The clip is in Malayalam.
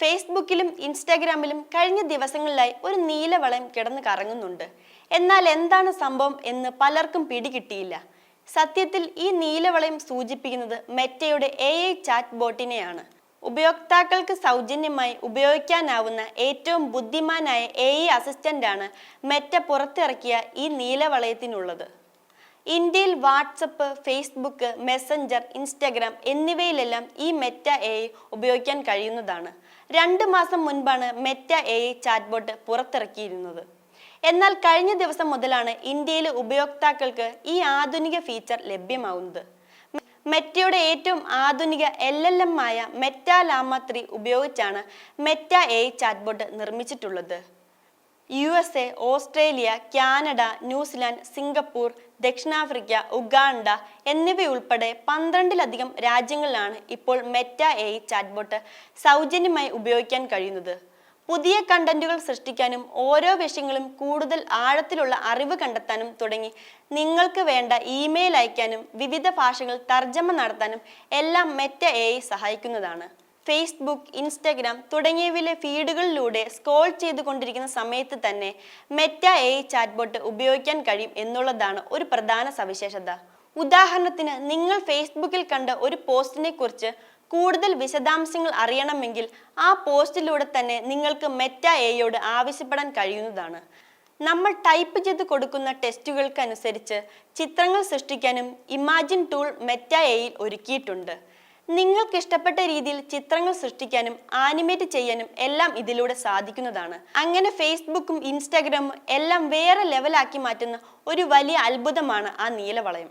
ഫേസ്ബുക്കിലും ഇൻസ്റ്റാഗ്രാമിലും കഴിഞ്ഞ ദിവസങ്ങളിലായി ഒരു നീലവളയം കിടന്ന് കറങ്ങുന്നുണ്ട്. എന്നാൽ എന്താണ് സംഭവം എന്ന് പലർക്കും പിടികിട്ടിയില്ല. സത്യത്തിൽ ഈ നീലവളയം സൂചിപ്പിക്കുന്നത് മെറ്റയുടെ എ ഐ ചാറ്റ് ബോട്ടിനെയാണ് ഉപയോക്താക്കൾക്ക് സൗജന്യമായി ഉപയോഗിക്കാനാവുന്ന ഏറ്റവും ബുദ്ധിമാനായ എ ഐ അസിസ്റ്റന്റാണ് മെറ്റ പുറത്തിറക്കിയ ഈ നീലവളയത്തിനുള്ളത്. ഇന്ത്യയിൽ വാട്സപ്പ് ഫേസ്ബുക്ക് മെസ്സഞ്ചർ ഇൻസ്റ്റഗ്രാം എന്നിവയിലെല്ലാം ഈ മെറ്റ എ ഉപയോഗിക്കാൻ കഴിയുന്നതാണ്. രണ്ട് മാസം മുൻപാണ് മെറ്റ എ ചാറ്റ്ബോട്ട് പുറത്തിറക്കിയിരുന്നത്. എന്നാൽ കഴിഞ്ഞ ദിവസം മുതലാണ് ഇന്ത്യയിലെ ഉപയോക്താക്കൾക്ക് ഈ ആധുനിക ഫീച്ചർ ലഭ്യമാവുന്നത്. മെറ്റയുടെ ഏറ്റവും ആധുനിക എൽ എൽ എം ആയ മെറ്റ ലാമ ത്രീ ഉപയോഗിച്ചാണ് Meta A chatbot നിർമ്മിച്ചിട്ടുള്ളത്. U S A Australia Canada New Zealand Singapore ദക്ഷിണാഫ്രിക്ക ഉഗാണ്ട എന്നിവയുൾപ്പെടെ പന്ത്രണ്ടിലധികം രാജ്യങ്ങളിലാണ് ഇപ്പോൾ മെറ്റ എ ചാറ്റ്ബോട്ട് സൗജന്യമായി ഉപയോഗിക്കാൻ കഴിയുന്നത്. പുതിയ കണ്ടന്റുകൾ സൃഷ്ടിക്കാനും ഓരോ വിഷയങ്ങളും കൂടുതൽ ആഴത്തിലുള്ള അറിവ് കണ്ടെത്താനും തുടങ്ങി നിങ്ങൾക്ക് വേണ്ട ഇമെയിൽ അയക്കാനും വിവിധ ഭാഷകൾ തർജമ നടത്താനും എല്ലാം മെറ്റ എ സഹായിക്കുന്നതാണ്. ഫേസ്ബുക്ക് ഇൻസ്റ്റഗ്രാം തുടങ്ങിയവയിലെ ഫീഡുകളിലൂടെ സ്ക്രോൾ ചെയ്തുകൊണ്ടിരിക്കുന്ന സമയത്ത് തന്നെ മെറ്റ എ ചാറ്റ്ബോട്ട് ഉപയോഗിക്കാൻ കഴിയും എന്നുള്ളതാണ് ഒരു പ്രധാന സവിശേഷത. ഉദാഹരണത്തിന് നിങ്ങൾ ഫേസ്ബുക്കിൽ കണ്ട ഒരു പോസ്റ്റിനെ കുറിച്ച് കൂടുതൽ വിശദാംശങ്ങൾ അറിയണമെങ്കിൽ ആ പോസ്റ്റിലൂടെ തന്നെ നിങ്ങൾക്ക് മെറ്റ എയോട് ആവശ്യപ്പെടാൻ കഴിയുന്നതാണ്. നമ്മൾ ടൈപ്പ് ചെയ്ത് കൊടുക്കുന്ന ടെസ്റ്റുകൾക്കനുസരിച്ച് ചിത്രങ്ങൾ സൃഷ്ടിക്കാനും ഇമാജിൻ ടൂൾ മെറ്റ എയിൽ ഒരുക്കിയിട്ടുണ്ട്. നിങ്ങൾക്ക് ഇഷ്ടപ്പെട്ട രീതിയിൽ ചിത്രങ്ങൾ സൃഷ്ടിക്കാനും ആനിമേറ്റ് ചെയ്യാനും എല്ലാം ഇതിലൂടെ സാധിക്കുന്നതാണ്. അങ്ങനെ ഫേസ്ബുക്കും ഇൻസ്റ്റാഗ്രാമും എല്ലാം വേറെ ലെവലാക്കി മാറ്റുന്ന ഒരു വലിയ അത്ഭുതമാണ് ആ നീലവളയം.